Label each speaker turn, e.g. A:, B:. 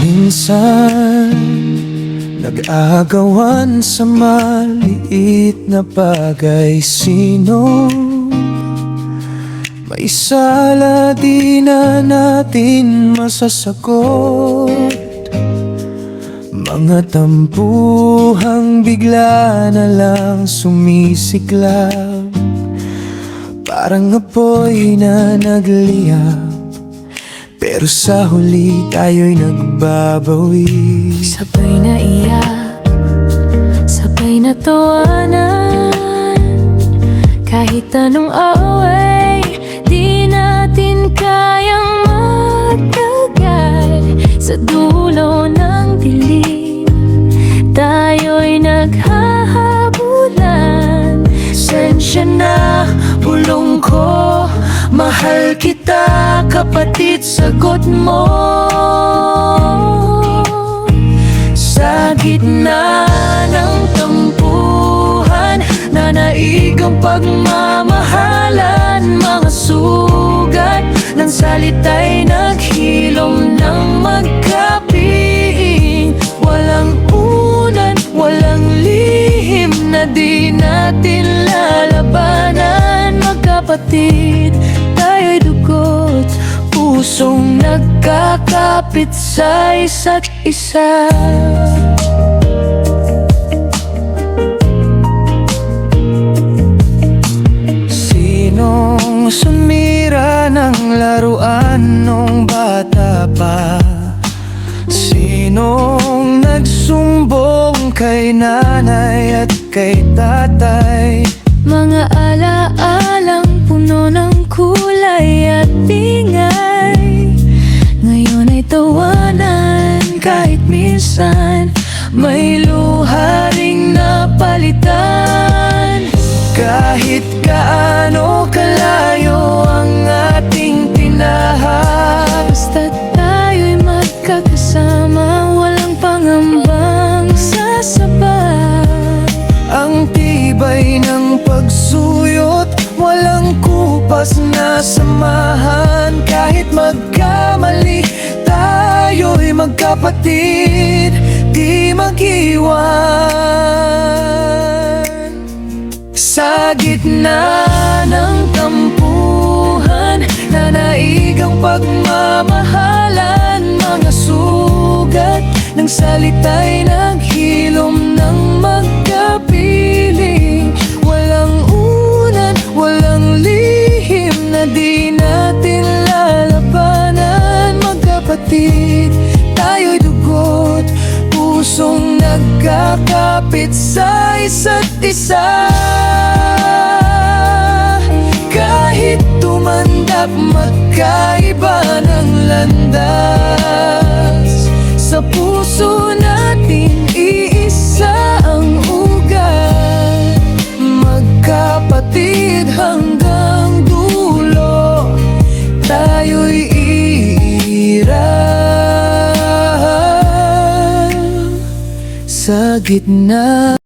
A: Minsan Nag-agawan sa maliit na bagay. Sino? May sala di na natin masasagot Mga tampuhang bigla na lang sumisiklab Parang apoy na nagliyab pero sa huli tayo'y nagbabawi.
B: Sabay na iyak, sabay na tawanan. Kahit anong away,
A: Mahal kita, kapatid, sagot mo. Sa gitna ng tampuhan Nanaig ang pagmamahalan. Mga sugat ng salita'y naghilom ng magkapiing Walang unan, walang lihim na di natin lalabanan Magkapatid, tayo'y dugot Pusong nagkakapit sa isa't isa Sinong sumira ng laruan nung bata pa? Sinong nagsumbong kay nanay at kay tatay?
B: Mga kahit minsan May luha ring napalitan.
A: Kahit gaano kalayo ang ating tinahas
B: Basta tayo'y magkakasama Walang pangambang sasabay.
A: Ang tibay ng pagsuyot Walang kupas na samahan. Kahit magkamali magkapatid Di mag-iwan. Sa gitna ng tampuhan Nanaig ang pagmamahalan Mga sugat ng salita'y naghilom ng magkapiling nagkakapit sa isa't isa. Kahit tumandap magkaiba ng landas. Sa puso gitna